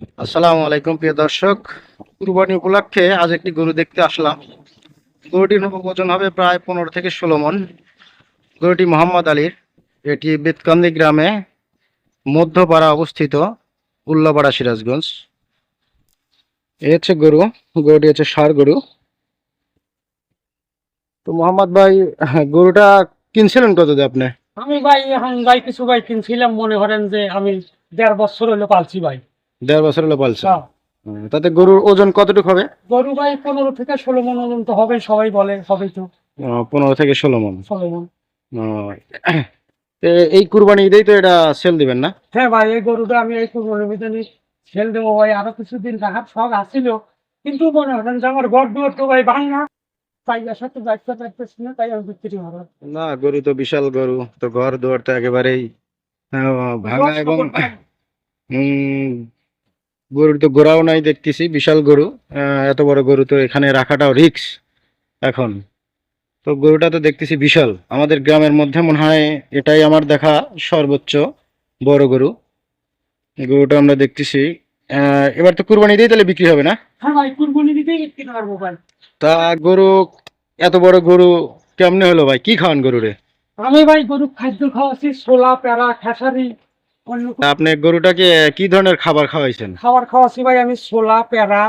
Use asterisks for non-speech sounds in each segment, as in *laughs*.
আসসালামু আলাইকুম, প্রিয় দর্শক। কুরবানি উপলক্ষে আজ একটি গরু দেখতে আসলাম। গরুটির ওজন হবে প্রায় পনেরো থেকে ষোলো মন। গরুটি মোহাম্মদ আলীর। এটি বেতকান্দি গ্রামে মধ্যপাড়া অবস্থিত উল্লাপাড়া সিরাজগঞ্জ। এ হচ্ছে গরু। গরুটি হচ্ছে ষাড় গরু। তো মোহাম্মদ ভাই, গরুটা কিনছিলেন কত দিয়ে আপনি? আমি ভাই, এখন কিছু ভাই কিনছিলাম। মনে করেন যে আমি দেড় বছর হলো পালছি ভাই। দেড় বছর হলো পালছে। হ্যাঁ। তাতে গরুর ওজন কতটুকু হবে? গরু ভাই পনেরো থেকে ষোলো মন ওজন তো হবে সবাই বলে হবে তো। পনেরো থেকে ষোলো মন। ষোলো মন। এই কুরবানি ঈদেই তো এটা সেল দিবেন না? হ্যাঁ ভাই এই গরুটা আমি এই কুরবানির ভিতরে ছেল দেবো ভাই। আরও কিছুদিন রাখার শখ আসছিল কিন্তু মনে করেন যে আমার ঘর দুয়ার তো ভাই ভাঙা। তাই আসার তো না তাই আমি বিক্রি হবে না। গরু তো বিশাল গরু তো ঘর দুয়ার তো একেবারেই ভাঙা এবং গরুর তো গোড়াও নাই দেখতেছি বিশাল গরু এত বড় গরু তো এখানে রাখাটাও রিক্স এখন। তো গরুটা তো দেখতেছি বিশাল। আমাদের গ্রামের মধ্যে মনে হয় এটাই আমার দেখা সর্বোচ্চ বড় গরু। গরুটা আমরা দেখতেছি। এবার তো কুরবানি দিয়ে তাহলে বিক্রি হবে না? হ্যাঁ তা গরু এত বড় গরু কেমনে হলো ভাই? কি খাওয়ান গরুরে? আমি ভাই গরু খাদ্য খাওয়াচ্ছি ছোলা প্যারা খেসারি। আপনি গরুটাকে কি ধরনের খাবার খাওয়াইছেন? খাবার খাওয়াচ্ছি ভাই আমি ছোলা পেঁড়া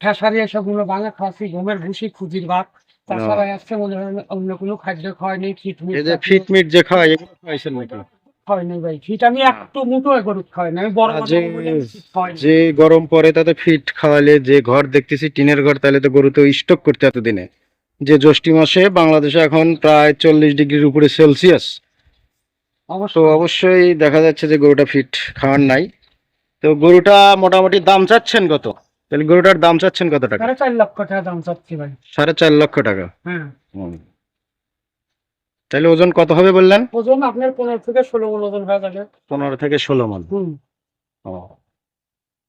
খেসারি এসবগুলো বাংলা খাওয়াচ্ছি গমের ভুসি খুদির ভাত। তাছাড়া মনে হয় অন্য কোনো খাদ্য খাওয়াইনি ফিট মিট এই যে ফিট মিট যে খাওয়াই এগুলো খাওয়াইছেন নাকি? খাওয়াইনি ভাই ফিট আমি একটু মুটো গরু খাওয়াই না আমি বড় যে- গরম পরে তাতে ফিট খাওয়ালে যে ঘর দেখতেছি টিনের ঘর তাহলে তো গরু তো স্টক করতে এতদিনে। যে জ্যৈষ্ঠ মাসে বাংলাদেশে এখন প্রায় চল্লিশ ডিগ্রির উপরে সেলসিয়াস। তো অবশ্যই অবশ্যই দেখা যাচ্ছে যে গরুটা ফিট খাওয়ার নাই। তো গরুটা মোটামুটি দাম চাচ্ছেন কত? তাহলে গরুটার দাম চাচ্ছেন কত টাকা? সাড়ে চার লক্ষ টাকা দাম চাচ্ছি ভাই। সাড়ে চার লক্ষ টাকা? হ্যাঁ। তাহলে ওজন কত হবে বললেন? ওজন আপনার পনেরো থেকে ষোলো মন ওজন হয়ে যাবে। পনেরো থেকে ষোলো মন। ও।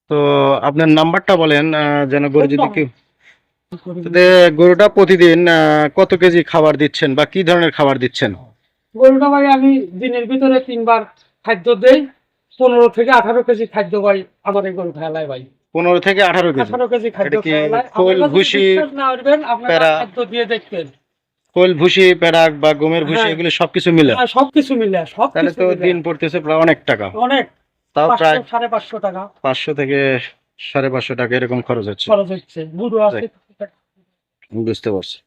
তো আপনার নাম্বারটা বলেন যেন গরু যদি কেউ গরুটা প্রতিদিন কত কেজি খাবার দিচ্ছেন বা কি ধরনের খাবার দিচ্ছেন? গরুটা ভাই আমি দিনের ভিতরে তিনবার খাদ্য দেই পনেরো থেকে আঠারো কেজি খাদ্য ভাই আমার এই গরু খেলায় ভাই। পনেরো থেকে আঠারো কেজি। আঠারো কেজি খাদ্য খোল, ভুসি, না উঠবেন আপনারা খাদ্য দিয়ে দেখবেন। ভুসি বা গমের ভুসি হ্যাঁ। এগুলো সবকিছু মিলে। সবকিছু মিলে সব তাহলে তো দিন পড়তেছে প্রায় অনেক টাকা। অনেক। তাও প্রায় পাঁচশো সাড়ে পাঁচশো টাকা। পাঁচশো থেকে সাড়ে পাঁচশো টাকা এরকম খরচ হচ্ছে। খরচ হচ্ছে। বুড়ো আছে। বুঝতে পারছি।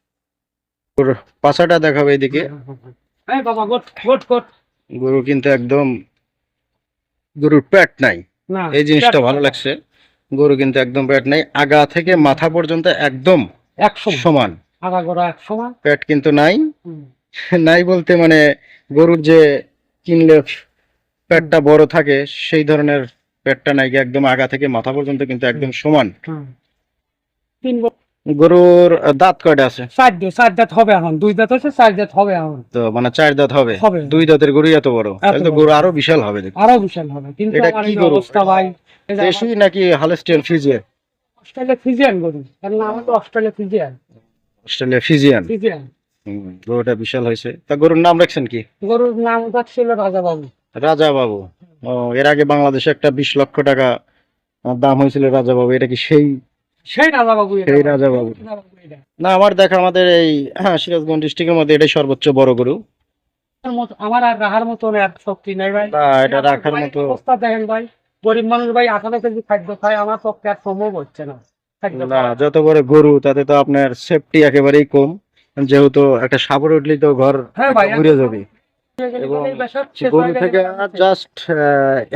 পাছাটা দেখাবে এদিকে। বাবা গোট গোট গোট। গরু কিন্তু একদম গরুর প্যাট নাই। এই জিনিসটা ভালো লাগছে। গরু কিন্তু একদম প্যাট নাই। আগা থেকে মাথা পর্যন্ত একদম সমান। আগা গোড়া একশো মান প্যাট কিন্তু নাই। *laughs* নাই বলতে মানে গরুর যে কিনলে প্যাটটা বড় থাকে সেই ধরনের প্যাটটা নাই একদম আগা থেকে মাথা পর্যন্ত কিন্তু একদম সমান। তিন গরুর দাঁত কয়টা আছে? চার দাঁত চার দাঁত হবে এখন। দুই দাঁত আছে চার দাঁত হবে এখন। তো মানে চার দাঁত হবে? হবে। দুই দাঁতের গরু এত বড়? তাহলে তো গরু আরও বিশাল হবে আরও বিশাল হবে। কিন্তু এটা কি গরু? অবস্থা ভাই? দেশি নাকি হালেস্টিয়ান অস্ট্রেলিয়া গরু। তার নাম হলো অস্ট্রেলিয়া অস্ট্রেলিয়া গরুটা বিশাল হয়েছে। তা গরুর নাম রাখছেন কি? গরুর নাম ছিল রাজা বাবু রাজা বাবু ও এর আগে বাংলাদেশে একটা বিশ লক্ষ টাকা দাম হয়েছিল রাজা বাবু এটা কি সেই সেই রাজা বাবু সেই রাজা বাবু। না আমার দেখা আমাদের এই হ্যাঁ, সিরাজগঞ্জ ডিস্ট্রিক্টের মধ্যে এটাই সর্বোচ্চ বড় গরু আমার মত- আর রাখার মতন এত শক্তি নাই ভাই না এটা রাখার মতো অবস্থা দেখেন ভাই গরিব মানুষ ভাই আঠারো কেজি খাদ্য খায় আমার পক্ষে আর সম্ভব হচ্ছে না না যত বড় গরু তাতে তো আপনার সেফটি একেবারেই কম যেহেতু একটা সাপড় উঠলেই তো ঘর হ্যাঁ ঘুরে যাবে এবং গরু থেকে। জাস্ট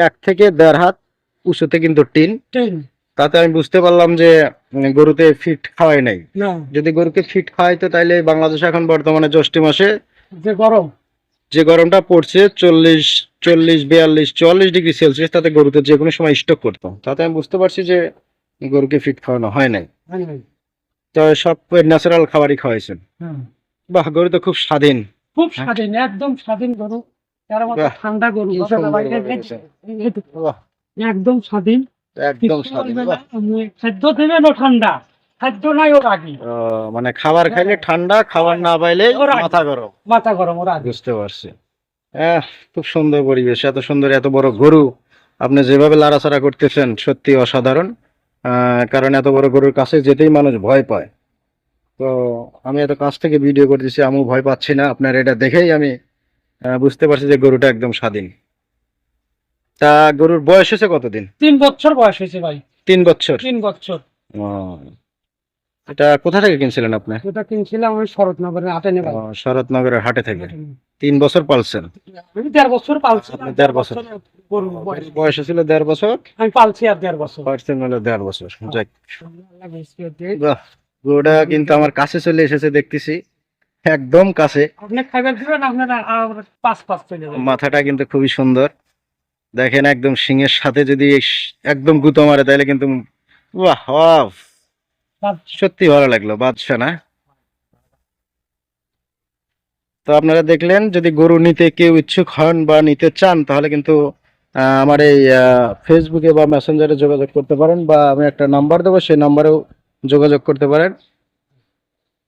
এক থেকে দেড় হাত উঁচুতে কিন্তু টিন টিন। তাতে আমি বুঝতে পারলাম যে গরুতে ফিট খাওয়াই নাই। যদি গরুকে ফিট খাওয়াইতো তাইলে বাংলাদেশে এখন বর্তমানে জ্যৈষ্ঠ মাসে যে গরম। যে গরমটা পড়ছে চল্লিশ চল্লিশ বিয়াল্লিশ চুয়াল্লিশ ডিগ্রি সেলসিয়াস তাতে গরুতে যে কোনো সময় স্টক করতাম তাতে আমি বুঝতে পারছি যে গরুকে ফিট খাওয়ানো হয় নাই। তো সব ন্যাচারাল খাবারই খাওয়াইছেন। বাহ গরু তো খুব স্বাধীন। খুব স্বাধীন একদম স্বাধীন গরু। তার মধ্যে ঠান্ডা গরু। একদম স্বাধীন। একদম না, ঠান্ডা খাদ্য নাই ওর আগে। মানে খাবার খাইলে ঠান্ডা খাবার না পাইলে মাথা গরম। মাথা গরম ওর আগে। বুঝতে পারছি। খুব সুন্দর পরিবেশ এত সুন্দর এত বড় গরু। আপনি যেভাবে লাড়াচাড়া করতেছেন সত্যি অসাধারণ। আহ, কারণ এত বড় গরুর কাছে যেতেই মানুষ ভয় পায়। তো আমি এত কাছ থেকে ভিডিও করতেছি আমি ভয় পাচ্ছি না। আপনার এটা দেখেই আমি আহ, বুঝতে পারছি যে গরুটা একদম স্বাধীন। তা গরুর বয়স হয়েছে কতদিন? তিন বছর বয়স হয়েছে ভাই। তিন বছর? তিন বছর। এটা কোথা থেকে কিনছিলেন আপনি? ওটা কিনছিলাম আমি শরৎনগরের হাটে নেবার ও, শরৎনগরের হাটে থেকে। তিন বছর পালছেন? আমি দেড় বছর পালছি আপনি দেড় বছর। বয়স। ছিল দেড় বছর? আমি পালছি আর দেড় বছর। পার্সেন্ট হলো দেড় বছর। যাক। দিয়ে। বাহ গরুটা কিন্তু আমার কাছে চলে এসেছে দেখতেছি। একদম কাছে। আপনি খাইবার দিবেন আপনারা আর পাঁচ পাঁচ চলে মাথাটা কিন্তু খুবই সুন্দর। দেখেন একদম সিংহের সাথে যদি একদম গুঁতো মারে তাহলে কিন্তু বাহ সত্যি ভালো লাগল বাদশা না? তো আপনারা দেখলেন যদি গরু নিতে কেউ ইচ্ছুক হন বা নিতে চান তাহলে কিন্তু আমার এই ফেসবুকে বা মেসেঞ্জারে যোগাযোগ করতে পারেন বা আমি একটা নাম্বার দেবো সেই নাম্বারেও যোগাযোগ করতে পারেন।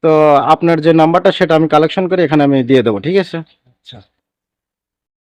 তো আপনার যে নাম্বারটা সেটা আমি কালেকশন করে এখানে আমি দিয়ে দেবো ঠিক আছে? আচ্ছা।